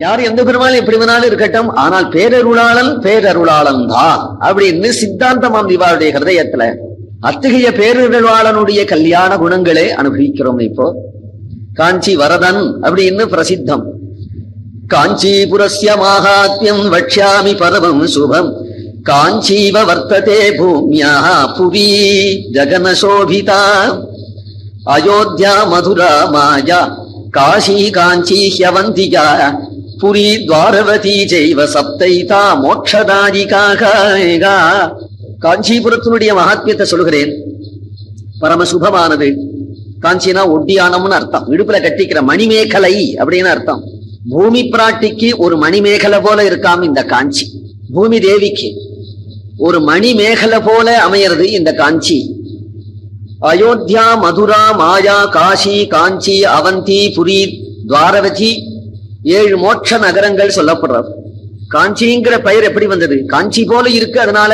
யார் எந்த பெருமாள் எப்படி வேணாலும் இருக்கட்டும் ஆனால் பேரருளாளன் பேரருளாளன் தான் அப்படின்னு சித்தாந்தமாம் திவாருடைய ஹிருதயத்துல. அத்தகைய பேரருளாளனுடைய கல்யாண குணங்களே அனுபவிக்கிறோம் இப்போ. காஞ்சி வரதன் அப்படின்னு பிரசித்தம். காஞ்சிபுரஸ்ய மாகாத்யம் வக்ஷாமி பரமம் சுபம். காஞ்சீவ வர்த்ததே பூமியா புவி ஜகனசோபிதா. அயோத்தியா மதுரா மாயா. காஷி காஞ்சி ஹியவந்தியா. புரி துவாரவதி ஜெய்வ சப்தைதா மோட்சதாரிகாக காஞ்சிபுரத்தினுடைய மகாத்மியத்தை சொல்கிறேன் பரம சுபமானது காஞ்சினா ஒட்டியானம்னு அர்த்தம். இடுப்புல கட்டிக்கிற மணிமேகலை அப்படின்னு அர்த்தம். பூமி பிராட்டிக்கு ஒரு மணிமேகலை போல இருக்காம் இந்த காஞ்சி. பூமி தேவிக்கு ஒரு மணிமேகலை போல அமையிறது இந்த காஞ்சி. அயோத்தியா மதுரா மாயா காஷி காஞ்சி அவந்தி புரி துவாரவதி ஏழு மோட்ச நகரங்கள் சொல்லப்படுறது காஞ்சிங்கிற பெயர் எப்படி வந்தது? காஞ்சி போல இருக்கு அதனால